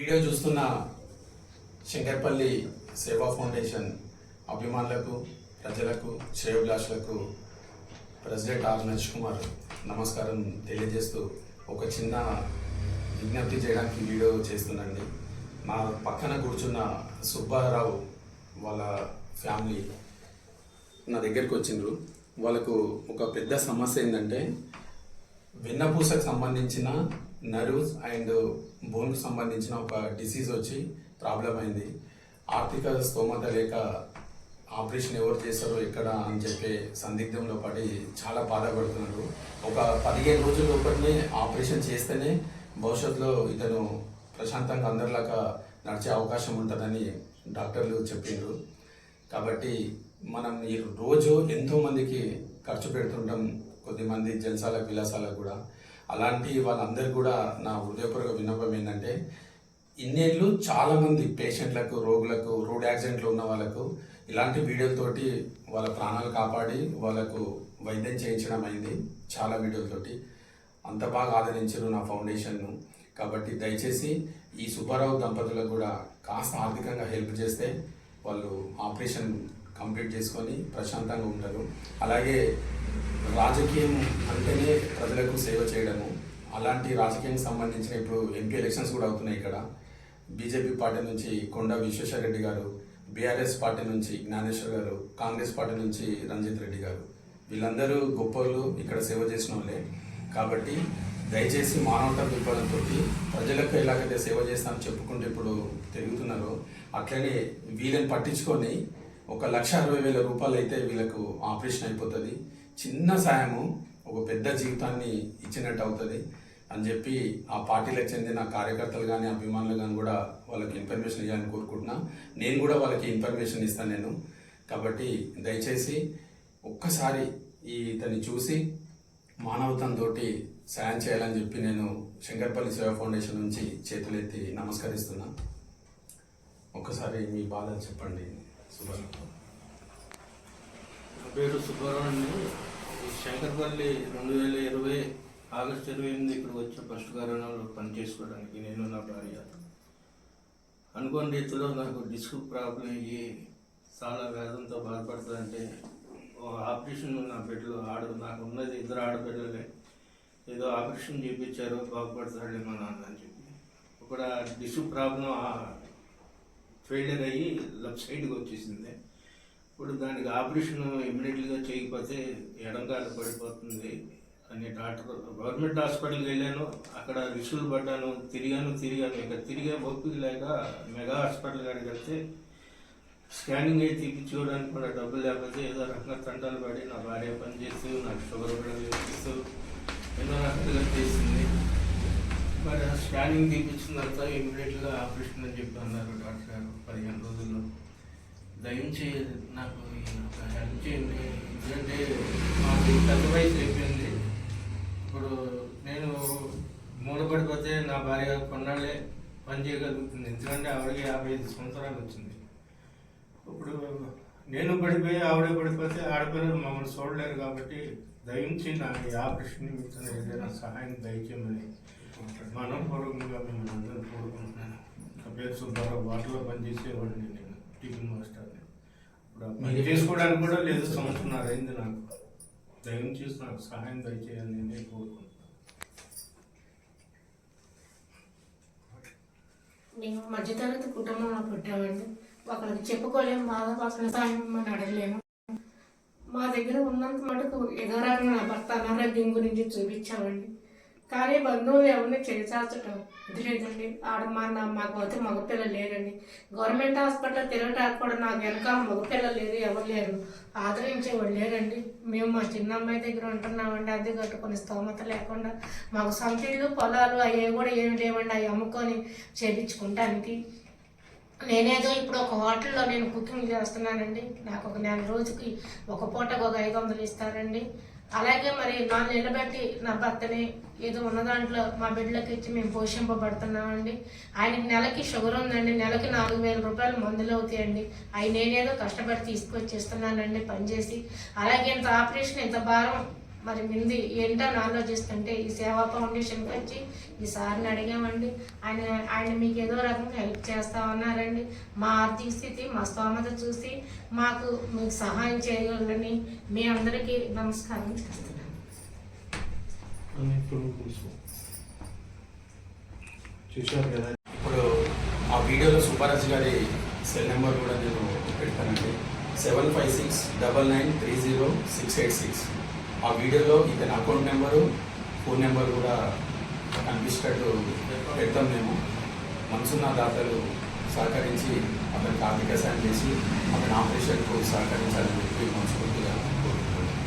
Video చూస్తున్న శంకర్పల్లి సేవా foundation అభిమానులకు ప్రజలకు శ్రేయోభిలాషులకు ప్రెసిడెంట్ ఆర్ నరేష్ కుమార్ నమస్కారం తెలియజేస్తూ ఒక చిన్న విజ్ఞప్తి చేయడానికి వీడియో చేస్తున్నాండి నా పక్కన కూర్చున్న సుబ్బారావు వాళ్ళ ఫ్యామిలీ నా దగ్గరికి వచ్చిండ్రు. వాళ్ళకు ఒక పెద్ద సమస్య ఏంటంటే వెన్నపూసకు సంబంధించిన నర్వ్స్ అండ్ బోన్కు సంబంధించిన ఒక డిసీజ్ వచ్చి ప్రాబ్లం అయింది. ఆర్థిక స్తోమత లేక ఆపరేషన్ ఎవరు చేస్తారో ఎక్కడ అని చెప్పే సందిగ్ధంలో పడి చాలా బాధపడుతున్నారు. ఒక పదిహేను రోజుల లోపలనే ఆపరేషన్ చేస్తేనే భవిష్యత్తులో ఇతను ప్రశాంతంగా అందరిలాగా నడిచే అవకాశం ఉంటుందని డాక్టర్లు చెప్పిండ్రు కాబట్టి మనం ఈ రోజు ఎంతోమందికి ఖర్చు పెడుతుంటాం. కొద్దిమంది జల్సాలకు విలాసాలకు కూడా. అలాంటి వాళ్ళందరూ కూడా నా హృదయపూర్వక విన్నపం ఏంటంటే ఇన్నేళ్ళు చాలామంది పేషెంట్లకు రోగులకు రోడ్ యాక్సిడెంట్లు ఉన్న వాళ్ళకు ఇలాంటి వీడియోలతోటి వాళ్ళ ప్రాణాలు కాపాడి వాళ్ళకు వైద్యం చేయించడం అయింది చాలా వీడియోలతోటి. అంత బాగా ఆదరించారు నా ఫౌండేషన్ను. కాబట్టి దయచేసి ఈ సుబ్బారావు దంపతులకు కూడా కాస్త ఆర్థికంగా హెల్ప్ చేస్తే వాళ్ళు ఆపరేషన్ కంప్లీట్ చేసుకొని ప్రశాంతంగా ఉంటారు అలాగే రాజకీయం అంటేనే ప్రజలకు సేవ చేయడము. అలాంటి రాజకీయానికి సంబంధించిన ఇప్పుడు ఎంపీ ఎలక్షన్స్ కూడా అవుతున్నాయి ఇక్కడ. బీజేపీ పార్టీ నుంచి కొండ విశ్వేశ్వరరెడ్డి గారు బీఆర్ఎస్ పార్టీ నుంచి జ్ఞానేశ్వర్ గారు కాంగ్రెస్ పార్టీ నుంచి రంజిత్ రెడ్డి గారు. వీళ్ళందరూ గొప్పలు ఇక్కడ సేవ చేసిన వాళ్ళే. కాబట్టి దయచేసి మానవతా దృక్పథంతో ప్రజలకు ఎలాగైతే సేవ చేస్తామని చెప్పుకుంటూ ఇప్పుడు తిరుగుతున్నారో అట్లనే వీళ్ళని పట్టించుకొని ఒక లక్ష అరవై వేల రూపాయలు అయితే వీళ్ళకు ఆపరేషన్ అయిపోతుంది. చిన్న సాయము ఒక పెద్ద జీవితాన్ని ఇచ్చినట్టు అవుతుంది. అని చెప్పి ఆ పార్టీలకు చెందిన కార్యకర్తలు కానీ అభిమానులు కానీ కూడా వాళ్ళకి ఇన్ఫర్మేషన్ ఇవ్వాలని కోరుకుంటున్నా. నేను కూడా వాళ్ళకి ఇన్ఫర్మేషన్ ఇస్తాను నేను. కాబట్టి దయచేసి ఒక్కసారి ఈ ఇతన్ని చూసి మానవతంతో సాయం చేయాలని చెప్పి నేను శంకర్పల్లి సేవా ఫౌండేషన్ నుంచి చేతులెత్తి నమస్కరిస్తున్నా. ఒక్కసారి మీ బాధ చెప్పండి. నా పేరు సుబ్బారావు అండి ఈ శంకర్పల్లి రెండు వేల ఇరవై ఆగస్టు ఇరవై ఎనిమిది ఇక్కడ వచ్చే ఫస్ట్ కరోనాలో పనిచేసుకోవడానికి నేను నా భార్య. అనుకోని రీతిలో నాకు డిస్క్ ప్రాబ్లం అయ్యి చాలా వేదంతో బాధపడుతుందంటే ఓ ఆపరేషన్ నా బిడ్డలు ఆడ నాకు ఉన్నది ఇద్దరు ఆడబిడ్డలే ఏదో ఆపరేషన్ చేయించారు బాగుపడతాడే మా నాన్న అని చెప్పి. ఒక డిస్క్ ప్రాబ్లం ఫెయిలియర్ అయ్యి లెఫ్ట్ సైడ్కి వచ్చేసింది. ఇప్పుడు దానికి ఆపరేషన్ ఇమ్మీడియట్గా చేయకపోతే ఎడంగాలు పడిపోతుంది అని డాక్టర్ గవర్నమెంట్ హాస్పిటల్కి వెళ్ళాను. అక్కడ రిసులు పడ్డాను. తిరిగాను తిరిగాను. ఇక తిరిగే ఓపిక లేక మెగా హాస్పిటల్ కాడికి వెళ్తే స్కానింగ్ అయితే తీపించుకోవడానికి కూడా డబ్బులు లేకపోతే ఏదో రకంగా తంటాలు పడి నా భార్య పని చేస్తూ నాకు షుగర్ కూడా చేస్తూ ఎన్నో రకాలుగా చేసింది. మరి స్కానింగ్ తీపించిన తర్వాత ఇమీడియట్గా ఆపరేషన్ అని చెప్పి అన్నారు డాక్టర్ గారు పదిహేను రోజుల్లో. దయించి నాకు హెల్ప్ చేయండి. ఎందుకంటే మాకు పెద్ద వయసు అయిపోయింది. ఇప్పుడు నేను మూలపడిపోతే నా భార్య కొన్నాళ్ళే పని చేయగలుగుతుంది. ఎందుకంటే ఆవిడకి యాభై ఐదు సంవత్సరాలు వచ్చింది. ఇప్పుడు నేను పడిపోయి ఆవిడ పడిపోతే ఆడపిల్లలు మమ్మల్ని చూడలేరు కాబట్టి దయించి నా ఆపరేషన్ ఏదైనా సహాయం దయచేయమని మనపూర్వకంగా మిమ్మల్ని అందరూ కోరుకుంటున్నాను నా పేరు సుబ్బారావు వాటర్లో పనిచేసేవాడిని నేను టిఫిన్ మాస్టర్ని. ఇప్పుడు చేసుకోవడానికి కూడా లేదు సంవత్సరం అయింది నాకు. దయచేసి నాకు సహాయం దయచేయాలని నేను కోరుకుంటున్నాను. మేము మధ్యతరగతి కుటుంబంలో పుట్టామండి. ఒకరికి చెప్పుకోలేము బాధ అసలు సాయం అడగలేము. మా దగ్గర ఉన్నంత మటుకు రకంగా నా భర్త అనారోగ్యం గురించి చూపించామండి. కానీ బంధువులు ఎవరిని చేర్చాల్చటం లేదండి ఆడ మా నా మాకు అయితే మగపిల్లలు లేరండి. గవర్నమెంట్ హాస్పిటల్ తిరగటానికి కూడా నాకు వెనక మగపిల్లలు లేరు ఎవరు లేరు. ఆదరించేవాళ్ళు లేరండి. మేము మా చిన్న అమ్మాయి దగ్గర ఉంటున్నామండి అది కట్టుకుని స్తోమత లేకుండా. మాకు సొంత ఇల్లు పొలాలు అవి కూడా ఏమి లేవండి అవి అమ్ముకొని చేయించుకుంటానికి నేనేదో ఇప్పుడు ఒక హోటల్లో నేను కుకింగ్ చేస్తున్నానండి. నాకు ఒక నెల రోజుకి ఒక పూటకు ఒక ఐదు వందలు ఇస్తారండి. అలాగే మరి నా నిలబెట్టి నా భర్తని ఏదో ఉన్న దాంట్లో మా బిడ్డలకి ఇచ్చి మేము పోషింపబడుతున్నామండి. ఆయనకి నెలకి షుగర్ ఉందండి నెలకి నాలుగు వేల రూపాయలు మందులు అవుతాయండి. అవి నేనేదో కష్టపడి తీసుకొచ్చి ఇస్తున్నానండి పనిచేసి అలాగే ఇంత ఆపరేషన్ ఇంత భారం మరి ముందు ఏంటని ఆలోచిస్తుంటే ఈ సేవా ఫౌండేషన్కి వచ్చి ఈ సార్ని అడిగామండి. ఆయన ఆయన మీకు ఏదో రకంగా హెల్ప్ చేస్తా ఉన్నారండి. మా ఆర్థిక స్థితి మా స్తోమత చూసి మాకు మీకు సహాయం చేయగలరని మీ అందరికీ నమస్కారం చేస్తున్నాను చూశారు కదా? ఇప్పుడు ఆ వీడియోలో సుబ్బారాజు గారి సెల్ నెంబర్ కూడా నేను పెడతానండి. Seven five six double nine three zero six eight six. ఆ వీడియోలో ఇతని అకౌంట్ నెంబరు ఫోన్ నెంబర్ కూడా కనిపించేటట్టు పెడతాం మేము మనసున్న దాతలు సహకరించి అతనికి ఆర్థిక సాయం చేసి అతని ఆపరేషన్కు సహకరించాలని చెప్పి మనస్ఫూర్తిగా కోరుకుంటున్నాను